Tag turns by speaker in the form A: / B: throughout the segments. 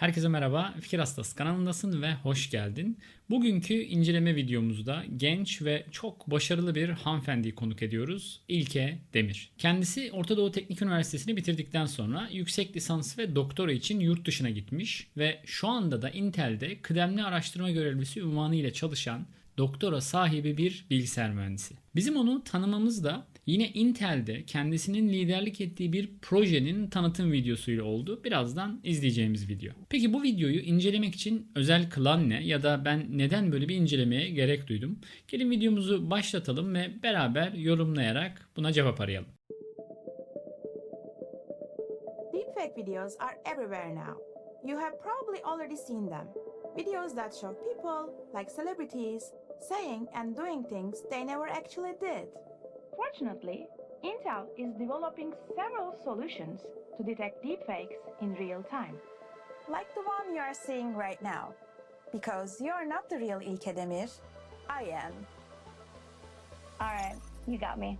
A: Herkese merhaba, Fikir Hastası kanalındasın ve hoş geldin. Bugünkü inceleme videomuzda genç ve çok başarılı bir hanımefendiyi konuk ediyoruz. İlke Demir. Kendisi Orta Doğu Teknik Üniversitesi'ni bitirdikten sonra yüksek lisans ve doktora için yurt dışına gitmiş ve şu anda da Intel'de kıdemli araştırma görevlisi ünvanı ile çalışan doktora sahibi bir bilgisayar mühendisi. Bizim onu tanımamız da yine Intel'de kendisinin liderlik ettiği bir projenin tanıtım videosuyla oldu. Birazdan izleyeceğimiz video. Peki bu videoyu incelemek için özel kılan ne ya da ben neden böyle bir incelemeye gerek duydum? Gelin videomuzu başlatalım ve beraber yorumlayarak buna cevap arayalım.
B: Deepfake videos are everywhere now. You have probably already seen them. Videos that show people, like celebrities, saying and doing things they never actually did. Fortunately, Intel is developing several solutions to detect deepfakes in real time. Like the one you are seeing right now. Because you're not the real Ilke Demir, I am. Alright, you got me.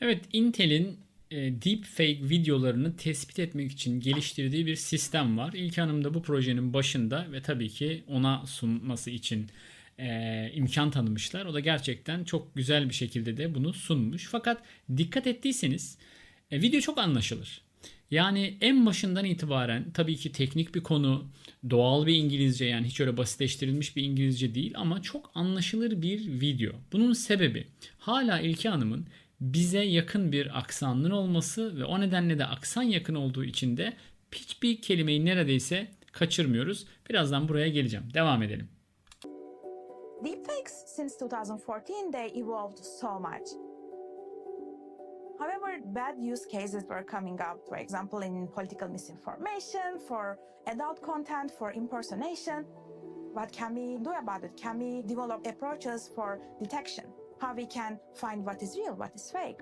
A: Evet Intel'in e, deepfake videolarını tespit etmek için geliştirdiği bir sistem var. İlk Hanım da bu projenin başında ve tabii ki ona sunması için e, imkan tanımışlar. O da gerçekten çok güzel bir şekilde de bunu sunmuş. Fakat dikkat ettiyseniz e, video çok anlaşılır. Yani en başından itibaren tabii ki teknik bir konu, doğal bir İngilizce yani hiç öyle basitleştirilmiş bir İngilizce değil ama çok anlaşılır bir video. Bunun sebebi hala İlke Hanım'ın bize yakın bir aksanın olması ve o nedenle de aksan yakın olduğu için de hiçbir kelimeyi neredeyse kaçırmıyoruz. Birazdan buraya geleceğim. Devam edelim.
B: Deepfakes since 2014 they evolved so much. However, bad use cases were coming up, for example, in political misinformation, for adult content, for impersonation. What can we do about it? Can we develop approaches for detection? How we can find what is real, what is fake?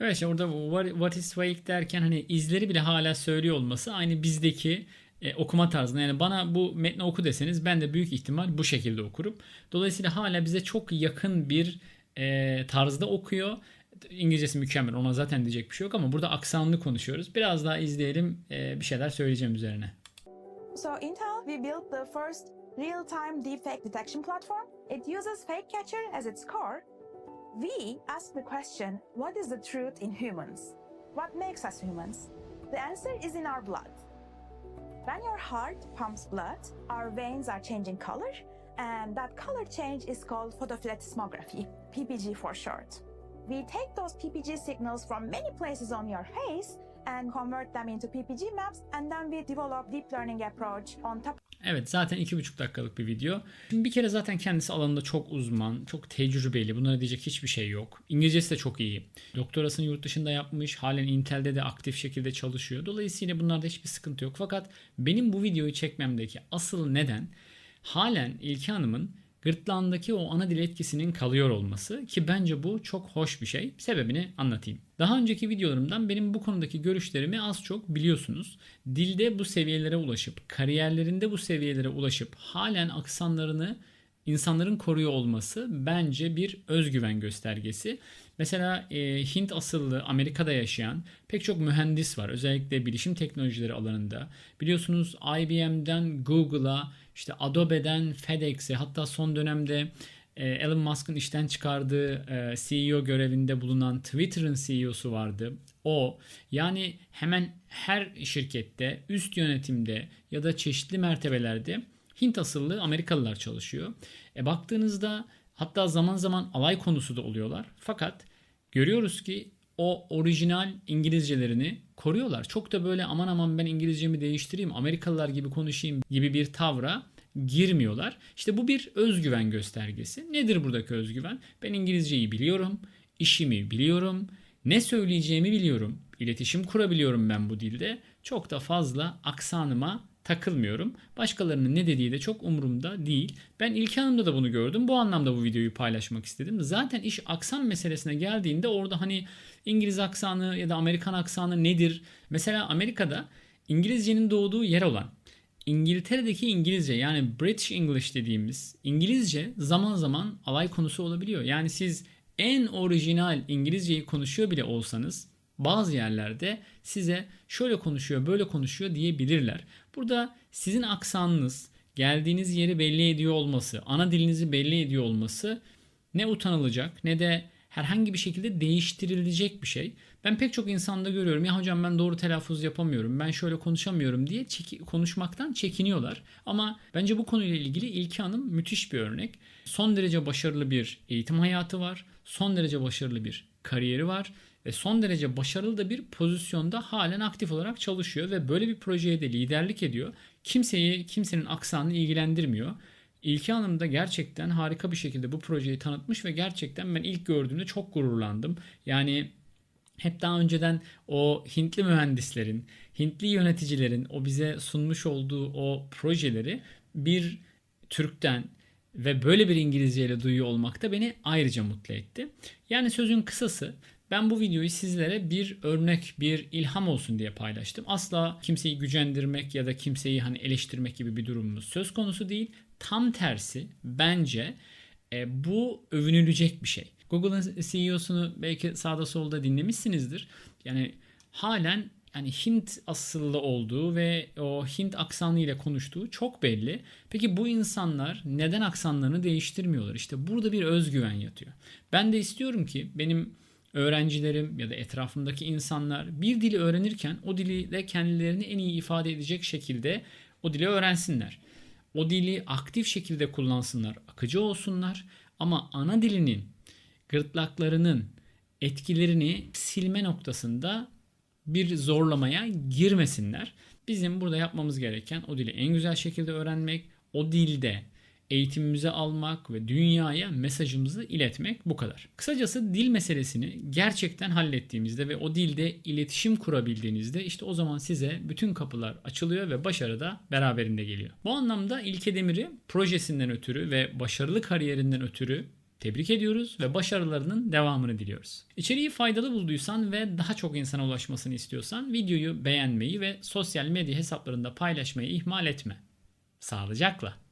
A: Evet işte orada what, what is fake derken hani izleri bile hala söylüyor olması aynı bizdeki e, okuma tarzında. Yani bana bu metni oku deseniz ben de büyük ihtimal bu şekilde okurum. Dolayısıyla hala bize çok yakın bir e, tarzda okuyor. İngilizcesi mükemmel ona zaten diyecek bir şey yok ama burada aksanlı konuşuyoruz. Biraz daha izleyelim e, bir şeyler söyleyeceğim üzerine.
B: So Intel, we built the first real-time deepfake detection platform. It uses fake catcher as its core. We ask the question, what is the truth in humans? What makes us humans? The answer is in our blood. When your heart pumps blood, our veins are changing color, and that color change is called photophotoplethysmography, PPG for short. We take those PPG signals from many places on your face and convert them into PPG maps, and then we develop deep learning approach on top
A: Evet zaten iki buçuk dakikalık bir video. Şimdi bir kere zaten kendisi alanında çok uzman, çok tecrübeli. Bunlara diyecek hiçbir şey yok. İngilizcesi de çok iyi. Doktorasını yurt dışında yapmış. Halen Intel'de de aktif şekilde çalışıyor. Dolayısıyla bunlarda hiçbir sıkıntı yok. Fakat benim bu videoyu çekmemdeki asıl neden halen İlke Hanım'ın gırtlağındaki o ana dil etkisinin kalıyor olması ki bence bu çok hoş bir şey. Sebebini anlatayım. Daha önceki videolarımdan benim bu konudaki görüşlerimi az çok biliyorsunuz. Dilde bu seviyelere ulaşıp, kariyerlerinde bu seviyelere ulaşıp halen aksanlarını insanların koruyor olması bence bir özgüven göstergesi. Mesela e, Hint asıllı Amerika'da yaşayan pek çok mühendis var. Özellikle bilişim teknolojileri alanında. Biliyorsunuz IBM'den Google'a, işte Adobe'den FedEx'e hatta son dönemde e, Elon Musk'ın işten çıkardığı e, CEO görevinde bulunan Twitter'ın CEO'su vardı. O yani hemen her şirkette üst yönetimde ya da çeşitli mertebelerde Hint asıllı Amerikalılar çalışıyor. E baktığınızda hatta zaman zaman alay konusu da oluyorlar. Fakat görüyoruz ki o orijinal İngilizcelerini koruyorlar. Çok da böyle aman aman ben İngilizcemi değiştireyim, Amerikalılar gibi konuşayım gibi bir tavra girmiyorlar. İşte bu bir özgüven göstergesi. Nedir buradaki özgüven? Ben İngilizceyi biliyorum, işimi biliyorum, ne söyleyeceğimi biliyorum, iletişim kurabiliyorum ben bu dilde. Çok da fazla aksanıma takılmıyorum. Başkalarının ne dediği de çok umurumda değil. Ben İlke Hanım'da da bunu gördüm. Bu anlamda bu videoyu paylaşmak istedim. Zaten iş aksan meselesine geldiğinde orada hani İngiliz aksanı ya da Amerikan aksanı nedir? Mesela Amerika'da İngilizcenin doğduğu yer olan İngiltere'deki İngilizce yani British English dediğimiz İngilizce zaman zaman alay konusu olabiliyor. Yani siz en orijinal İngilizceyi konuşuyor bile olsanız bazı yerlerde size şöyle konuşuyor, böyle konuşuyor diyebilirler. Burada sizin aksanınız, geldiğiniz yeri belli ediyor olması, ana dilinizi belli ediyor olması ne utanılacak ne de herhangi bir şekilde değiştirilecek bir şey. Ben pek çok insanda görüyorum ya hocam ben doğru telaffuz yapamıyorum, ben şöyle konuşamıyorum diye çeki- konuşmaktan çekiniyorlar. Ama bence bu konuyla ilgili İlki Hanım müthiş bir örnek. Son derece başarılı bir eğitim hayatı var, son derece başarılı bir kariyeri var ve son derece başarılı da bir pozisyonda halen aktif olarak çalışıyor ve böyle bir projeye de liderlik ediyor. Kimseyi, kimsenin aksanını ilgilendirmiyor. İlki Hanım gerçekten harika bir şekilde bu projeyi tanıtmış ve gerçekten ben ilk gördüğümde çok gururlandım. Yani hep daha önceden o Hintli mühendislerin, Hintli yöneticilerin o bize sunmuş olduğu o projeleri bir Türk'ten ve böyle bir İngilizceyle duyuyor olmak da beni ayrıca mutlu etti. Yani sözün kısası ben bu videoyu sizlere bir örnek, bir ilham olsun diye paylaştım. Asla kimseyi gücendirmek ya da kimseyi hani eleştirmek gibi bir durumumuz söz konusu değil. Tam tersi bence e, bu övünülecek bir şey. Google'ın CEO'sunu belki sağda solda dinlemişsinizdir. Yani halen yani Hint asıllı olduğu ve o Hint aksanı ile konuştuğu çok belli. Peki bu insanlar neden aksanlarını değiştirmiyorlar? İşte burada bir özgüven yatıyor. Ben de istiyorum ki benim öğrencilerim ya da etrafımdaki insanlar bir dili öğrenirken o dili de kendilerini en iyi ifade edecek şekilde o dili öğrensinler. O dili aktif şekilde kullansınlar, akıcı olsunlar ama ana dilinin gırtlaklarının etkilerini silme noktasında bir zorlamaya girmesinler. Bizim burada yapmamız gereken o dili en güzel şekilde öğrenmek, o dilde eğitimimizi almak ve dünyaya mesajımızı iletmek bu kadar. Kısacası dil meselesini gerçekten hallettiğimizde ve o dilde iletişim kurabildiğinizde işte o zaman size bütün kapılar açılıyor ve başarı da beraberinde geliyor. Bu anlamda İlke Demir'i projesinden ötürü ve başarılı kariyerinden ötürü Tebrik ediyoruz ve başarılarının devamını diliyoruz. İçeriği faydalı bulduysan ve daha çok insana ulaşmasını istiyorsan videoyu beğenmeyi ve sosyal medya hesaplarında paylaşmayı ihmal etme. Sağlıcakla.